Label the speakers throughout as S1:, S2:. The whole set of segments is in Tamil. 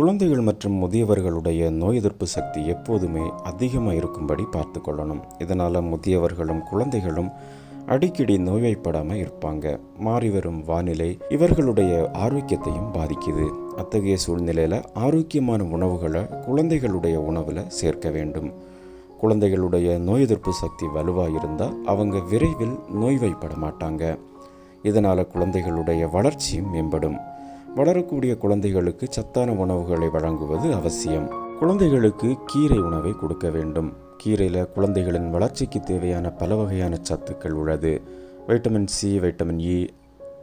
S1: குழந்தைகள் மற்றும் முதியவர்களுடைய நோய் எதிர்ப்பு சக்தி எப்போதுமே அதிகமாக இருக்கும்படி பார்த்து கொள்ளணும். இதனால் முதியவர்களும் குழந்தைகளும் அடிக்கடி நோய்வாய்ப்படாமல் இருப்பாங்க. மாறி வரும் வானிலை இவர்களுடைய ஆரோக்கியத்தையும் பாதிக்குது. அத்தகைய சூழ்நிலையில் ஆரோக்கியமான உணவுகளை குழந்தைகளுடைய உணவில் சேர்க்க வேண்டும். குழந்தைகளுடைய நோய் எதிர்ப்பு சக்தி வலுவாக இருந்தால் அவங்க விரைவில் நோய்வாய்ப்பட மாட்டாங்க. இதனால் குழந்தைகளுடைய வளர்ச்சியும் மேம்படும். வளரக்கூடிய குழந்தைகளுக்கு சத்தான உணவுகளை வழங்குவது அவசியம். குழந்தைகளுக்கு கீரை உணவை கொடுக்க வேண்டும். கீரையில் குழந்தைகளின் வளர்ச்சிக்கு தேவையான பல வகையான சத்துக்கள் உள்ளது. Vitamin C vitamin E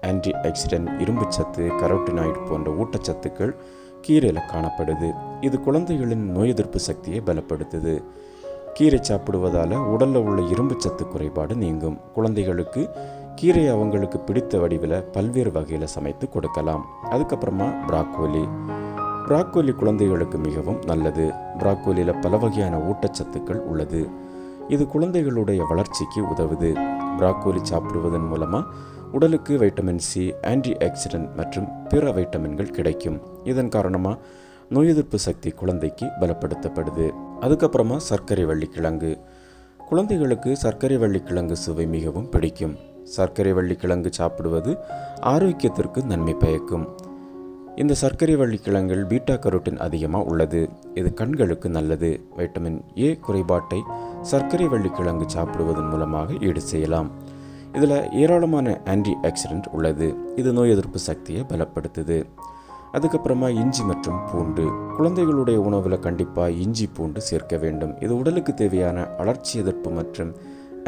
S1: antioxidant இரும்புச்சத்து கரோட்டினாய்டு போன்ற ஊட்டச்சத்துக்கள் கீரையில் காணப்படுது. இது குழந்தைகளின் நோய் எதிர்ப்பு சக்தியை பலப்படுத்துது. கீரை சாப்பிடுவதால் உடலில் உள்ள இரும்புச்சத்து குறைபாடு நீங்கும். குழந்தைகளுக்கு கீரையை அவங்களுக்கு பிடித்த வடிவில் பல்வேறு வகையில் சமைத்து கொடுக்கலாம். அதுக்கப்புறமா ப்ராக்கோலி ப்ராக்கோலி குழந்தைகளுக்கு மிகவும் நல்லது. ப்ராக்கோலியில் பல வகையான ஊட்டச்சத்துக்கள் உள்ளது. இது குழந்தைகளுடைய வளர்ச்சிக்கு உதவுது. ப்ராக்கோலி சாப்பிடுவதன் மூலமாக உடலுக்கு வைட்டமின் சி ஆன்டி ஆக்சிடென்ட் மற்றும் பிற வைட்டமின்கள் கிடைக்கும். இதன் காரணமாக நோய் எதிர்ப்பு சக்தி குழந்தைக்கு பலப்படுத்தப்படுது. அதுக்கப்புறமா சர்க்கரை வள்ளிக்கிழங்கு. குழந்தைகளுக்கு சர்க்கரை வள்ளிக்கிழங்கு சுவை மிகவும் பிடிக்கும். சர்க்கரை வள்ளிக்கிழங்கு சாப்பிடுவது ஆரோக்கியத்திற்கு நன்மை பயக்கும். இந்த சர்க்கரை வள்ளிக்கிழங்கில் பீட்டா கரோட்டின் அதிகமாக உள்ளது. இது கண்களுக்கு நல்லது. வைட்டமின் ஏ குறைபாட்டை சர்க்கரை வள்ளிக்கிழங்கு சாப்பிடுவதன் மூலமாக ஈடு செய்யலாம். இதில் ஏராளமான ஆன்டி ஆக்சிடென்ட் உள்ளது. இது நோய் எதிர்ப்பு சக்தியை பலப்படுத்துது. அதுக்கப்புறமா இஞ்சி மற்றும் பூண்டு. குழந்தைகளுடைய உணவில் கண்டிப்பாக இஞ்சி பூண்டு சேர்க்க வேண்டும். இது உடலுக்கு தேவையான அலர்ச்சி எதிர்ப்பு மற்றும்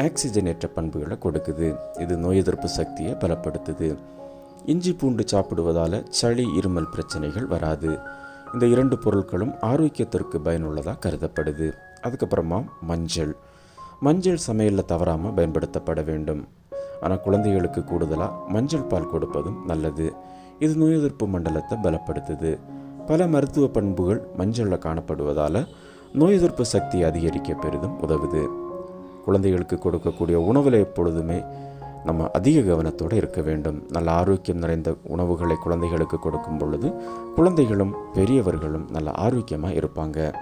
S1: ஆக்சிஜனேற்ற பண்புகளை கொடுக்குது. இது நோய் எதிர்ப்பு சக்தியை பலப்படுத்துது. இஞ்சி பூண்டு சாப்பிடுவதால் சளி இருமல் பிரச்சனைகள் வராது. இந்த இரண்டு பொருட்களும் ஆரோக்கியத்திற்கு பயனுள்ளதாக கருதப்படுது. அதுக்கப்புறமா மஞ்சள். மஞ்சள் சமையலில் தவறாமல் பயன்படுத்தப்பட வேண்டும். ஆனால் குழந்தைகளுக்கு கூடுதலாக மஞ்சள் பால் கொடுப்பதும் நல்லது. இது நோய் எதிர்ப்பு மண்டலத்தை பலப்படுத்துது. பல மருத்துவ பண்புகள் மஞ்சளில் காணப்படுவதால் நோய் எதிர்ப்பு சக்தி அதிகரிக்க பெரிதும் உதவுது. குழந்தைகளுக்கு கொடுக்கக்கூடிய உணவில் எப்பொழுதுமே நம்ம அதிக கவனத்தோடு இருக்க வேண்டும். நல்ல ஆரோக்கியம் நிறைந்த உணவுகளை குழந்தைகளுக்கு கொடுக்கும் பொழுது குழந்தைகளும் பெரியவர்களும் நல்ல ஆரோக்கியமாக இருப்பாங்க.